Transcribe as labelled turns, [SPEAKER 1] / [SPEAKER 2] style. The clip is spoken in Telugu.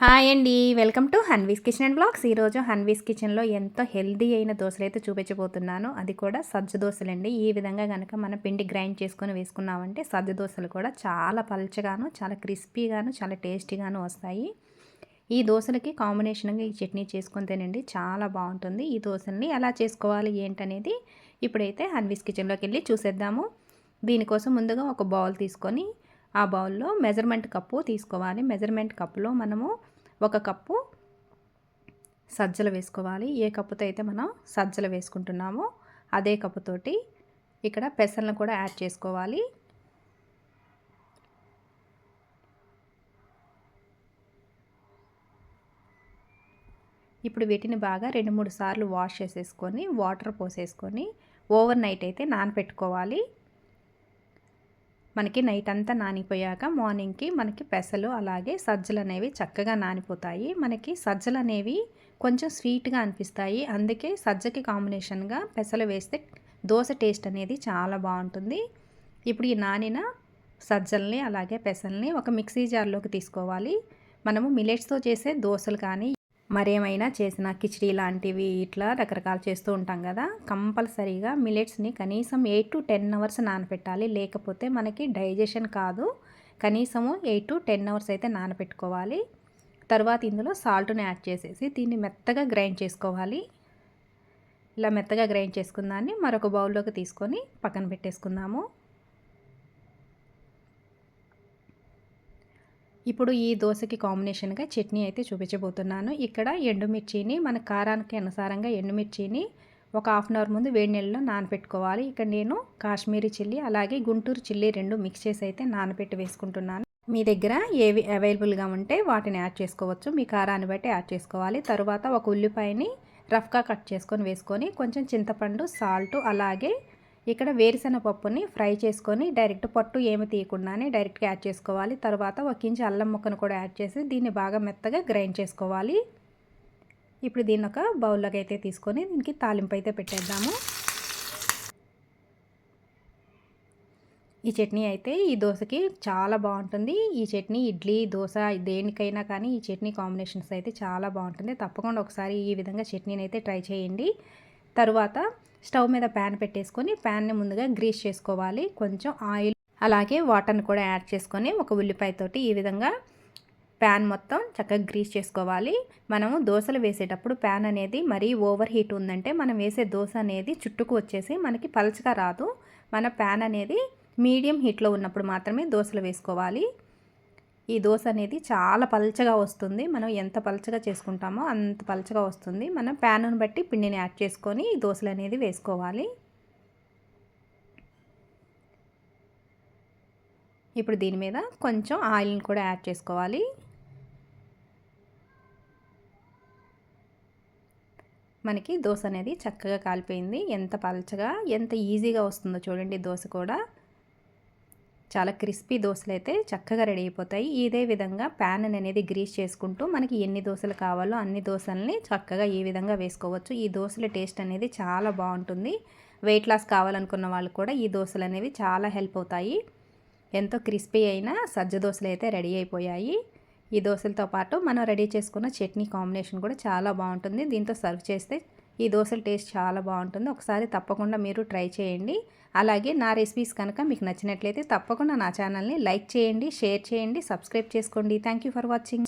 [SPEAKER 1] హాయ్ అండి welcome to Hanvi's kitchen and blogs ఈరోజు హన్వీస్ కిచెన్లో ఎంతో హెల్దీ అయిన దోశలు అయితే చూపించబోతున్నాను. అది కూడా సజ్జ దోశలు అండి ఈ విధంగా కనుక మన పిండి గ్రైండ్ చేసుకొని వేసుకున్నామంటే సజ్జ దోశలు కూడా చాలా పల్చగాను చాలా క్రిస్పీగాను చాలా టేస్టీగాను వస్తాయి. ఈ దోశలకి కాంబినేషన్గా ఈ చట్నీ చేసుకొని తినండి చాలా బాగుంటుంది. ఈ దోశల్ని ఎలా చేసుకోవాలి ఏంటనేది ఇప్పుడైతే హన్వీస్ కిచెన్లోకి వెళ్ళి చూసేద్దాము. దీనికోసం ముందుగా ఒక బౌల్ తీసుకొని ఆ బౌల్లో మెజర్మెంట్ కప్పు తీసుకోవాలి. మెజర్మెంట్ కప్పులో మనము ఒక కప్పు సజ్జలు వేసుకోవాలి. ఏ కప్పుతో అయితే మనం సజ్జలు వేసుకుంటున్నామో అదే కప్పుతోటి ఇక్కడ పెసలను కూడా యాడ్ చేసుకోవాలి. ఇప్పుడు వీటిని బాగా రెండు మూడు సార్లు వాష్ చేసేసుకొని వాటర్ పోసేసుకొని ఓవర్ నైట్ అయితే నానపెట్టుకోవాలి. మనకి నైట్ అంతా నానిపోయాక మార్నింగ్కి మనకి పెసలు అలాగే సజ్జలు అనేవి చక్కగా నానిపోతాయి. మనకి సజ్జలు అనేవి కొంచెం స్వీట్గా అనిపిస్తాయి. అందుకే సజ్జకి కాంబినేషన్గా పెసలు వేస్తే దోశ టేస్ట్ అనేది చాలా బాగుంటుంది. ఇప్పుడు ఈ నానిన సజ్జల్ని అలాగే పెసల్ని ఒక మిక్సీ జార్లోకి తీసుకోవాలి. మనము మిలెట్స్తో చేసే దోశలు కానీ మరేమైనా చేసిన కిచడీ లాంటివి ఇట్లా రకరకాలు చేస్తూ ఉంటాం కదా. కంపల్సరీగా మిలెట్స్ని కనీసం ఎయిట్ టు టెన్ అవర్స్ నానపెట్టాలి. లేకపోతే మనకి డైజెషన్ కాదు. కనీసము ఎయిట్ టు టెన్ అవర్స్ అయితే నానపెట్టుకోవాలి. తర్వాత ఇందులో సాల్ట్ని యాడ్ చేసేసి దీన్ని మెత్తగా గ్రైండ్ చేసుకోవాలి. ఇలా మెత్తగా గ్రైండ్ చేసుకుందాన్ని మరొక బౌల్లోకి తీసుకొని పక్కన పెట్టేసుకుందాము. ఇప్పుడు ఈ దోశకి కాంబినేషన్గా చట్నీ అయితే చూపించబోతున్నాను. ఇక్కడ ఎండుమిర్చిని మన కారానికి అనుసారంగా ఎండుమిర్చిని ఒక హాఫ్ అన్ అవర్ ముందు వేడి నీళ్ళలో నానపెట్టుకోవాలి. ఇక్కడ నేను కాశ్మీరీ చిల్లీ అలాగే గుంటూరు చిల్లీ రెండు మిక్స్ చేసి అయితే నానపెట్టి వేసుకుంటున్నాను. మీ దగ్గర ఏవి అవైలబుల్గా ఉంటే వాటిని యాడ్ చేసుకోవచ్చు. మీ కారాన్ని బట్టి యాడ్ చేసుకోవాలి. తర్వాత ఒక ఉల్లిపాయని రఫ్గా కట్ చేసుకొని వేసుకొని కొంచెం చింతపండు సాల్ట్ అలాగే ఇక్కడ వేరుశెనగ పప్పుని ఫ్రై చేసుకొని డైరెక్ట్ పట్టు ఏమి తీయకుండానే డైరెక్ట్గా యాడ్ చేసుకోవాలి. తర్వాత ఒక ఇంచు అల్లం ముక్కను కూడా యాడ్ చేసి దీన్ని బాగా మెత్తగా గ్రైండ్ చేసుకోవాలి. ఇప్పుడు దీన్ని ఒక బౌల్లోకి అయితే తీసుకొని దీనికి తాలింపు అయితే పెట్టేద్దాము. ఈ చట్నీ అయితే ఈ దోశకి చాలా బాగుంటుంది. ఈ చట్నీ ఇడ్లీ దోశ దేనికైనా కానీ ఈ చట్నీ కాంబినేషన్స్ అయితే చాలా బాగుంటుంది. తప్పకుండా ఒకసారి ఈ విధంగా చట్నీని అయితే ట్రై చేయండి. తరువాత స్టవ్ మీద ప్యాన్ పెట్టేసుకొని ప్యాన్ని ముందుగా గ్రీస్ చేసుకోవాలి. కొంచెం ఆయిల్ అలాగే వాటర్ని కూడా యాడ్ చేసుకొని ఒక ఉల్లిపాయతోటి ఈ విధంగా ప్యాన్ మొత్తం చక్కగా గ్రీస్ చేసుకోవాలి. మనము దోశలు వేసేటప్పుడు ప్యాన్ అనేది మరీ ఓవర్ హీట్ ఉందంటే మనం వేసే దోశ అనేది చుట్టుకు వచ్చేసి మనకి పలచగా రాదు. మన ప్యాన్ అనేది మీడియం హీట్లో ఉన్నప్పుడు మాత్రమే దోశలు వేసుకోవాలి. ఈ దోశ అనేది చాలా పల్చగా వస్తుంది. మనం ఎంత పల్చగా చేసుకుంటామో అంత పల్చగా వస్తుంది. మనం ప్యాన్ను బట్టి పిండిని యాడ్ చేసుకొని ఈ దోశలు అనేది వేసుకోవాలి. ఇప్పుడు దీని మీద కొంచెం ఆయిల్ని కూడా యాడ్ చేసుకోవాలి. మనకి దోశ అనేది చక్కగా కాలిపోయింది. ఎంత పలచగా ఎంత ఈజీగా వస్తుందో చూడండి దోశ కూడా. చాలా క్రిస్పీ దోశలు అయితే చక్కగా రెడీ అయిపోతాయి. ఇదే విధంగా ప్యాన్ అనేది గ్రీస్ చేసుకుంటూ మనకి ఎన్ని దోశలు కావాలో అన్ని దోశల్ని చక్కగా ఈ విధంగా వేసుకోవచ్చు. ఈ దోశల టేస్ట్ అనేది చాలా బాగుంటుంది. వెయిట్ లాస్ కావాలనుకున్న వాళ్ళు కూడా ఈ దోశలు అనేవి చాలా హెల్ప్ అవుతాయి. ఎంతో క్రిస్పీ అయిన సజ్జ దోశలు అయితే రెడీ అయిపోయాయి. ఈ దోశలతో పాటు మనం రెడీ చేసుకున్న చట్నీ కాంబినేషన్ కూడా చాలా బాగుంటుంది. దీంతో సర్వ్ చేస్తే ఈ దోశల టేస్ట్ చాలా బాగుంటుంది. ఒకసారి తప్పకుండా మీరు ట్రై చేయండి. అలాగే నా రెసిపీస్ కనుక మీకు నచ్చినట్లయితే తప్పకుండా నా ఛానల్ని లైక్ చేయండి షేర్ చేయండి సబ్స్క్రైబ్ చేసుకోండి. Thank for watching.